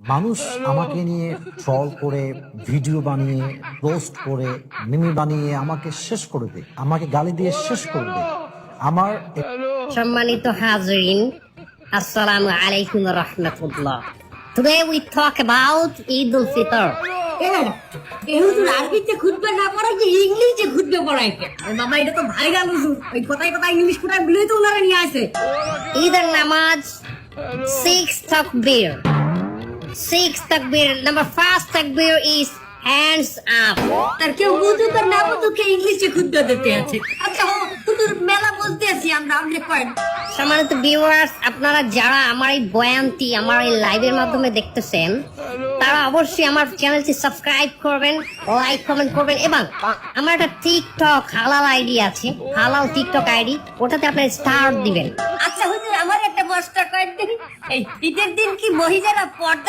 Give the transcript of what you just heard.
মানুষ আমাকে নিয়ে ট্রল করে ভিডিও বানিয়ে পোস্ট করে মিমি বানিয়ে আমাকে শেষ করে দেয় আমাকে গালি দিয়ে শেষ করে দেয় আমার সম্মানিত হাজরিন আসসালামু আলাইকুম রহমতুল্লাহ। Today we talk about Eid al-Fitr. এ হুজুর আরবিতে খুতবা না পড়াই যে ইংলিশে খুতবা পড়াইছে বাবা এটা তো ভাইরাল হুজুর। ওই কথায় কথায় ইংলিশ কোথায় বলে তো ওনারা নিয়ে আসে। ঈদের নামাজ six takbir. Six takbir. Number first takbir is hands up. তার কেউ বুঝুক আর না বুঝুক ইংলিশে খুতবা দিতে আছে আচ্ছা হো হুজুর মেলা বলতে আছি আমরা আপনি কয়েন সম্মানিত ভিউয়ার্স আপনারা যারা আমার এই বয়ানটি আমার এই লাইভের মাধ্যমে দেখতেছেন তারা অবশ্যই আমার চ্যানেলটি সাবস্ক্রাইব করবেন লাইক কমেন্ট করবেন এবং আমার একটা টিকটক হালাল আইডি আছে হালাল টিকটক আইডি ওটাতে আপনার স্টার দিবেন আচ্ছা হুজুর আমার একটা বস্তা কয়েন দিন এই ঈদের দিন কি মহিলারা পর্দা